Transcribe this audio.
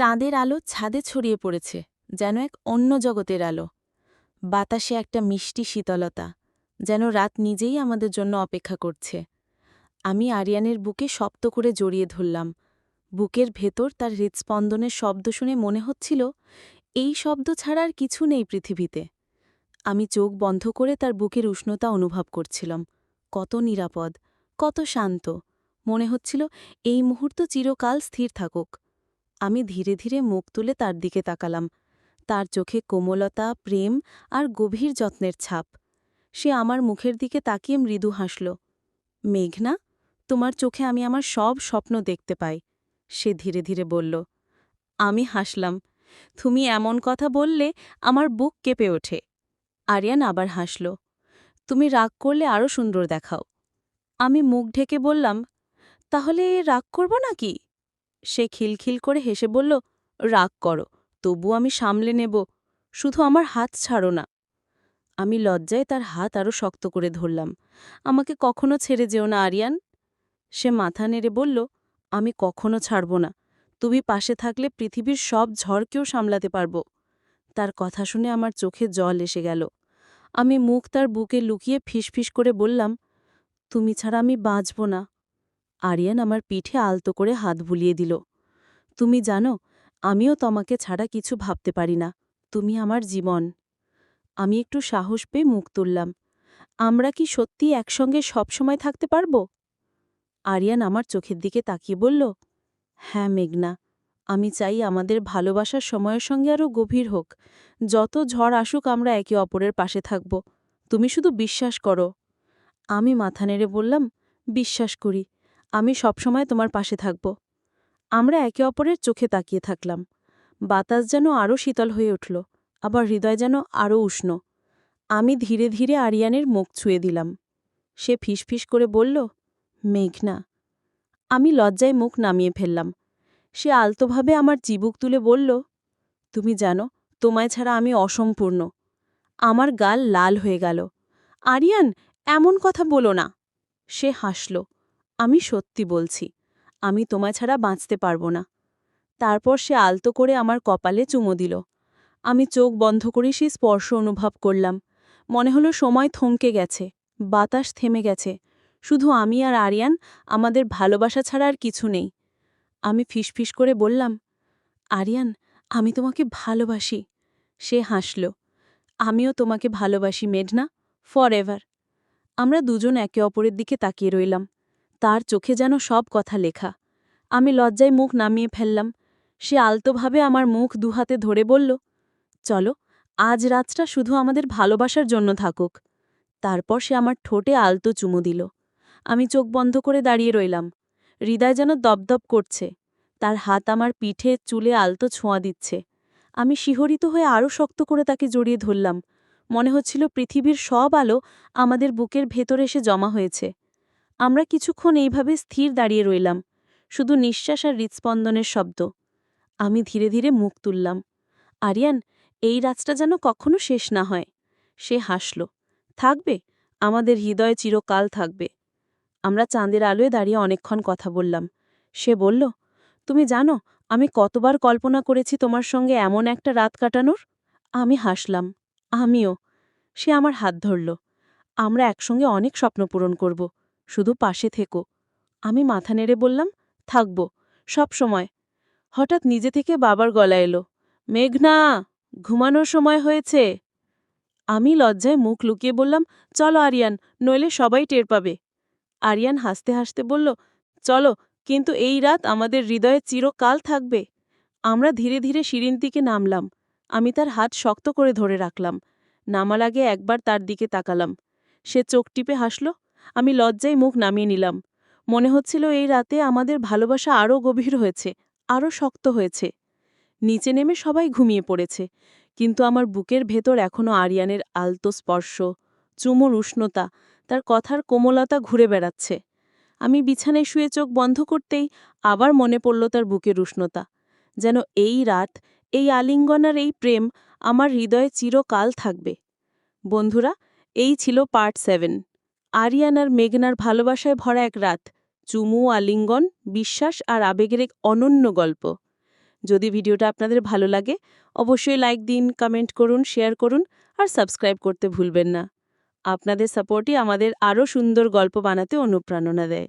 চাঁদের আলো ছাদে ছড়িয়ে পড়েছে, যেন এক অন্য জগতের আলো। বাতাসে একটা মিষ্টি শীতলতা, যেন রাত নিজেই আমাদের জন্য অপেক্ষা করছে। আমি আরিয়ানের বুকে শব্দ করে জড়িয়ে ধরলাম। বুকের ভেতর তার হৃৎস্পন্দনের শব্দ শুনে মনে হচ্ছিল, এই শব্দ ছাড়া আর কিছু নেই পৃথিবীতে। আমি চোখ বন্ধ করে তার বুকের উষ্ণতা অনুভব করছিলাম। কত নিরাপদ, কত শান্ত। মনে হচ্ছিল, এই মুহূর্ত চিরকাল স্থির থাকুক। আমি ধীরে ধীরে মুখ তুলে তার দিকে তাকালাম। তার চোখে কোমলতা, প্রেম আর গভীর যত্নের ছাপ। সে আমার মুখের দিকে তাকিয়ে মৃদু হাসল। মেঘনা, তোমার চোখে আমি আমার সব স্বপ্ন দেখতে পাই। সে ধীরে ধীরে বলল। আমি হাসলাম। তুমি এমন কথা বললে আমার বুক কেঁপে ওঠে। আরিয়ান আবার হাসল। তুমি রাগ করলে আরও সুন্দর দেখাও। আমি মুখ ঢেকে বললাম, তাহলে রাগ করব নাকি? সে খিলখিল করে হেসে বলল, রাগ করো, তবু আমি সামলে নেব, শুধু আমার হাত ছাড়ো না। আমি লজ্জায় তার হাত আরও শক্ত করে ধরলাম, আমাকে কখনো ছেড়ে যেও না, আরিয়ান। সে মাথা নেড়ে বলল, আমি কখনো ছাড়ব না, তুমি পাশে থাকলে পৃথিবীর সব ঝড়কেও সামলাতে পারব। তার কথা শুনে আমার চোখে জল এসে গেল। আমি মুখ তার বুকে লুকিয়ে ফিসফিস করে বললাম, তুমি ছাড়া আমি বাঁচব না। আরিয়ান আমার পিঠে আলতো করে হাত বুলিয়ে দিল। তুমি জানো, আমিও তোমাকে ছাড়া কিছু ভাবতে পারি না। তুমি আমার জীবন আমি একটু সাহস পেয়ে মুখ তুললাম। আমরা কি সত্যি একসঙ্গে সবসময় থাকতে পারব আরিয়ান আমার চোখের দিকে তাকিয়ে বলল হ্যাঁ মেঘনা। আমি চাই আমাদের ভালোবাসার সময়ের সঙ্গে আরও গভীর হোক। যত ঝড় আসুক, আমরা একে অপরের পাশে থাকব। তুমি শুধু বিশ্বাস করো আমি মাথা নেড়ে বললাম, বিশ্বাস করি। আমি সবসময় তোমার পাশে থাকব। আমরা একে অপরের চোখে তাকিয়ে থাকলাম। বাতাস যেন আরও শীতল হয়ে উঠল, আবার হৃদয় যেন আরও উষ্ণ। আমি ধীরে ধীরে আরিয়ানের মুখ ছুঁয়ে দিলাম। সে ফিসফিস করে বলল, মেঘনা। আমি লজ্জায় মুখ নামিয়ে ফেললাম। সে আলতোভাবে আমার চিবুক তুলে বলল, তুমি জানো, তোমায় ছাড়া আমি অসম্পূর্ণ। আমার গাল লাল হয়ে গেল। আরিয়ান, এমন কথা বলো না। সে হাসল। আমি সত্যি বলছি, আমি তোমায় ছাড়া বাঁচতে পারব না। তারপর সে আলতো করে আমার কপালে চুমো দিল। আমি চোখ বন্ধ করে সেই স্পর্শ অনুভব করলাম। মনে হলো সময় থমকে গেছে, বাতাস থেমে গেছে। শুধু আমি আর আরিয়ান, আমাদের ভালোবাসা ছাড়া আর কিছু নেই। আমি ফিসফিস করে বললাম, আরিয়ান, আমি তোমাকে ভালোবাসি। সে হাসল, আমিও তোমাকে ভালোবাসি, মেঘনা ফর এভার আমরা দুজন একে অপরের দিকে তাকিয়ে রইলাম। তার চোখে যেন সব কথা লেখা। আমি লজ্জায় মুখ নামিয়ে ফেললাম। সে আলতোভাবে আমার মুখ দুহাতে ধরে বলল, চলো, আজ রাতটা শুধু আমাদের ভালোবাসার জন্য থাকুক। তারপর সে আমার ঠোঁটে আলতো চুমু দিল। আমি চোখ বন্ধ করে দাঁড়িয়ে রইলাম। হৃদয় যেন দপদপ করছে। তার হাত আমার পিঠে, চুলে আলতো ছোঁয়া দিচ্ছে। আমি শিহরিত হয়ে আরও শক্ত করে তাকে জড়িয়ে ধরলাম। মনে হচ্ছিল পৃথিবীর সব আলো আমাদের বুকের ভেতরে এসে জমা হয়েছে। আমরা কিছুক্ষণ এইভাবে স্থির দাঁড়িয়ে রইলাম, শুধু নিঃশ্বাস আর হৃৎস্পন্দনের শব্দ। আমি ধীরে ধীরে মুখ তুললাম। আরিয়ান, এই রাতটা যেন কখনো শেষ না হয়। সে হাসল। থাকবে, আমাদের হৃদয়ে চিরকাল থাকবে। আমরা চাঁদের আলোয় দাঁড়িয়ে অনেকক্ষণ কথা বললাম। সে বলল, তুমি জানো, আমি কতবার কল্পনা করেছি তোমার সঙ্গে এমন একটা রাত কাটানোর? আমি হাসলাম। আমিও। সে আমার হাত ধরল। আমরা একসঙ্গে অনেক স্বপ্ন পূরণ করব। শুধু পাশে থেকো। আমি মাথা নেড়ে বললাম, থাকব, সব সময়। হঠাৎ নিজে থেকে বাবার গলা এলো, মেঘনা, ঘুমানোর সময় হয়েছে। আমি লজ্জায় মুখ লুকিয়ে বললাম, চলো আরিয়ান, নইলে সবাই টের পাবে। আরিয়ান হাসতে হাসতে বলল, চলো, কিন্তু এই রাত আমাদের হৃদয়ে চিরকাল থাকবে। আমরা ধীরে ধীরে সিঁড়ির দিকে নামলাম। আমি তার হাত শক্ত করে ধরে রাখলাম। নামার আগে একবার তার দিকে তাকালাম। সে চোখ টিপে হাসল আমি লজ্জায় মুখ নামিয়ে নিলাম। মনে হচ্ছিল এই রাতে আমাদের ভালোবাসা আরও গভীর হয়েছে, আরও শক্ত হয়েছে। নিচে নেমে সবাই ঘুমিয়ে পড়েছে, কিন্তু আমার বুকের ভেতর এখনও আরিয়ানের আলতো স্পর্শ, চুমুর উষ্ণতা, তার কথার কোমলতা ঘুরে বেড়াচ্ছে। আমি বিছানায় শুয়ে চোখ বন্ধ করতেই আবার মনে পড়ল তার বুকের উষ্ণতা, যেন এই রাত, এই আলিঙ্গন আর এই প্রেম আমার হৃদয়ে চিরকাল থাকবে। বন্ধুরা, এই ছিল পার্ট সেভেন। আরিয়ান আর মেঘনার ভালোবাসায় ভরা এক রাত, চুমু, আলিঙ্গন, বিশ্বাস আর আবেগের এক অনন্য গল্প। যদি ভিডিওটা আপনাদের ভালো লাগে, অবশ্যই লাইক দিন, কমেন্ট করুন, শেয়ার করুন আর সাবস্ক্রাইব করতে ভুলবেন না। আপনাদের সাপোর্টই আমাদের আরও সুন্দর গল্প বানাতে অনুপ্রেরণা দেয়।